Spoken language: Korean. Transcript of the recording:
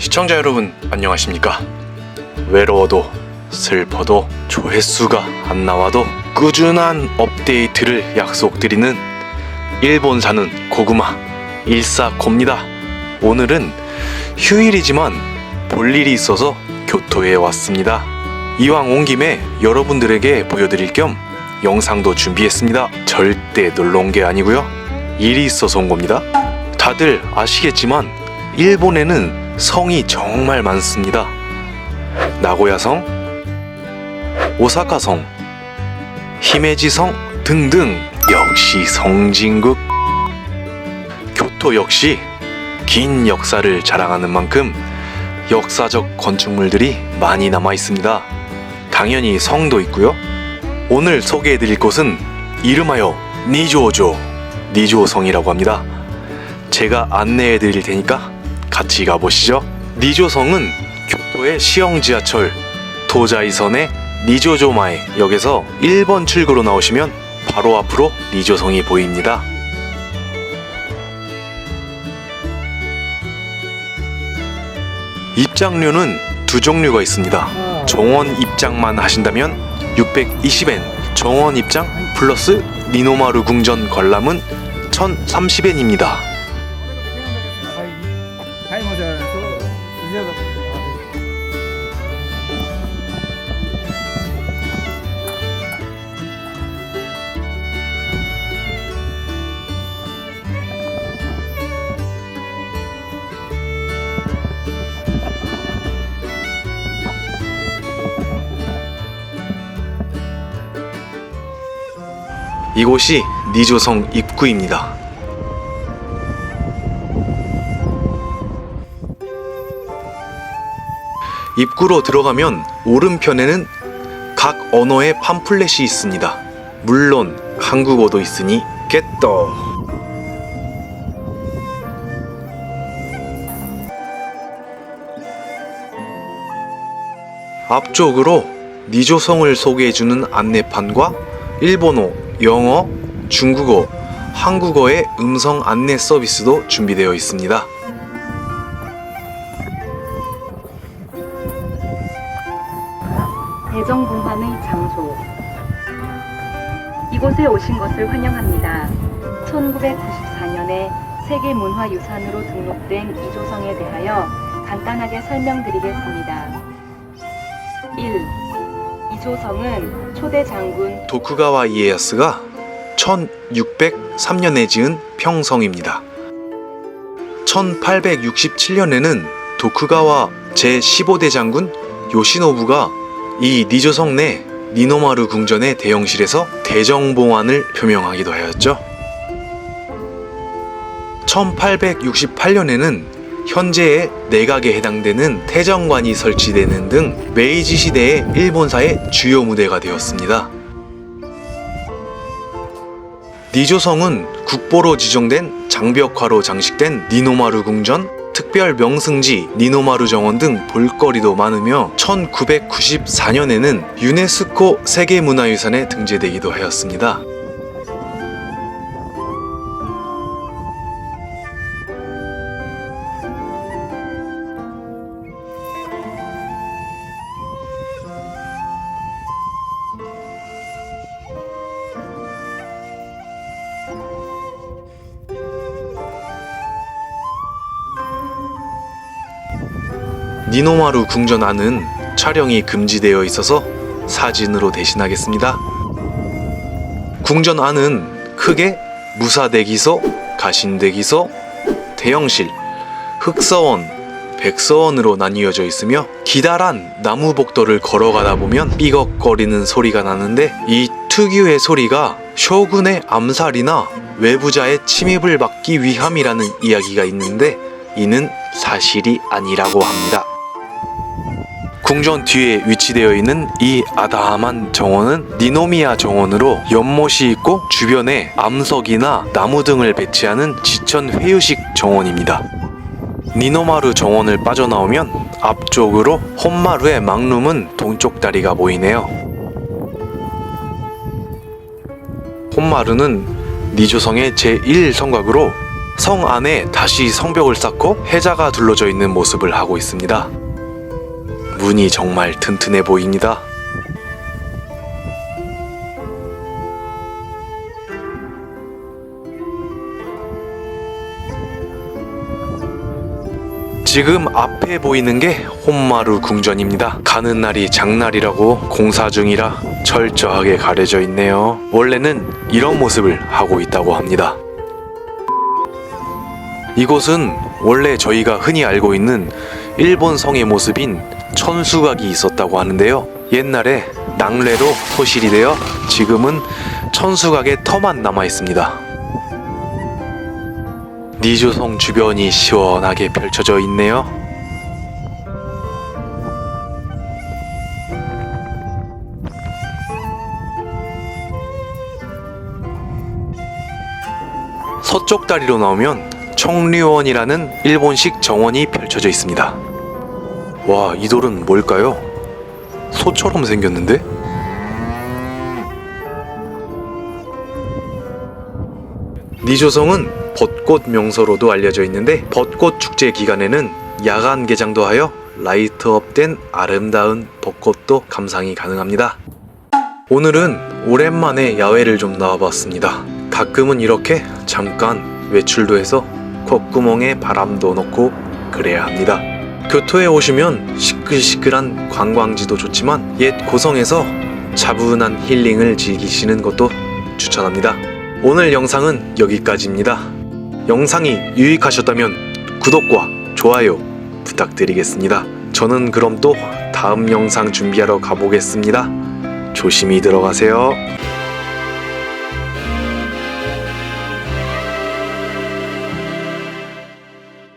시청자 여러분 안녕하십니까? 외로워도 슬퍼도 조회수가 안 나와도 꾸준한 업데이트를 약속드리는 일본 사는 고구마 일사고입니다. 오늘은 휴일이지만 볼 일이 있어서 교토에 왔습니다. 이왕 온 김에 여러분들에게 보여드릴 겸 영상도 준비했습니다. 절대 놀러 온 게 아니고요. 일이 있어서 온 겁니다. 다들 아시겠지만 일본에는 성이 정말 많습니다. 나고야성, 오사카성, 히메지성 등등 역시 성진국. 교토 역시 긴 역사를 자랑하는 만큼 역사적 건축물들이 많이 남아 있습니다. 당연히 성도 있고요. 오늘 소개해 드릴 곳은 이름하여 니조조, 니조성이라고 합니다. 제가 안내해 드릴 테니까 같이 가보시죠. 니조성은 교토의 시영 지하철 도자이선의 니조조마에 역에서 1번 출구로 나오시면 바로 앞으로 니조성이 보입니다. 입장료는 두 종류가 있습니다. 정원 입장만 하신다면 620엔, 정원 입장 플러스 니노마루 궁전 관람은 1030엔입니다. 이곳이 니조성 입구입니다. 입구로 들어가면 오른편에는 각 언어의 팜플렛이 있습니다. 물론 한국어도 있으니 깼떠. 앞쪽으로 니조성을 소개해주는 안내판과 일본어, 영어, 중국어, 한국어의 음성 안내 서비스도 준비되어 있습니다. 대정봉환의 장소. 이곳에 오신 것을 환영합니다. 1994년에 세계문화유산으로 등록된 이조성에 대하여 간단하게 설명드리겠습니다. 1. 이조성은 초대 장군 도쿠가와 이에야스가 1603년에 지은 평성입니다. 1867년에는 도쿠가와 제15대 장군 요시노부가 이 니조성 내 니노마루 궁전의 대영실에서 대정봉환을 표명하기도 하였죠. 1868년에는 현재의 내각에 해당되는 태정관이 설치되는 등 메이지 시대의 일본사의 주요 무대가 되었습니다. 니조성은 국보로 지정된 장벽화로 장식된 니노마루 궁전, 특별 명승지 니노마루 정원 등 볼거리도 많으며 1994년에는 유네스코 세계문화유산에 등재되기도 하였습니다. 니노마루 궁전 안은 촬영이 금지되어 있어서 사진으로 대신하겠습니다. 궁전 안은 크게 무사대기소, 가신대기소, 대형실, 흑서원, 백서원으로 나뉘어져 있으며 기다란 나무 복도를 걸어가다 보면 삐걱거리는 소리가 나는데 이 특유의 소리가 쇼군의 암살이나 외부자의 침입을 막기 위함이라는 이야기가 있는데 이는 사실이 아니라고 합니다. 궁전 뒤에 위치되어 있는 이 아담한 정원은 니노미야 정원으로 연못이 있고 주변에 암석이나 나무 등을 배치하는 지천 회유식 정원입니다. 니노마루 정원을 빠져나오면 앞쪽으로 혼마루의 막룸은 동쪽 다리가 보이네요. 혼마루는 니조성의 제1성곽으로 성 안에 다시 성벽을 쌓고 해자가 둘러져 있는 모습을 하고 있습니다. 문이 정말 튼튼해 보입니다. 지금 앞에 보이는 게 혼마루 궁전입니다. 가는 날이 장날이라고 공사 중이라 철저하게 가려져 있네요. 원래는 이런 모습을 하고 있다고 합니다. 이곳은 원래 저희가 흔히 알고 있는 일본 성의 모습인 천수각이 있었다고 하는데요. 옛날에 낙뢰로 소실이 되어 지금은 천수각의 터만 남아 있습니다. 니조성 주변이 시원하게 펼쳐져 있네요. 서쪽 다리로 나오면 청류원이라는 일본식 정원이 펼쳐져 있습니다. 와, 이 돌은 뭘까요? 소처럼 생겼는데? 니조성은 벚꽃 명소로도 알려져 있는데 벚꽃 축제 기간에는 야간 개장도 하여 라이트업된 아름다운 벚꽃도 감상이 가능합니다. 오늘은 오랜만에 야외를 좀 나와봤습니다. 가끔은 이렇게 잠깐 외출도 해서 콧구멍에 바람도 넣고 그래야 합니다. 교토에 오시면 시끌시끌한 관광지도 좋지만 옛 고성에서 차분한 힐링을 즐기시는 것도 추천합니다. 오늘 영상은 여기까지입니다. 영상이 유익하셨다면 구독과 좋아요 부탁드리겠습니다. 저는 그럼 또 다음 영상 준비하러 가보겠습니다. 조심히 들어가세요.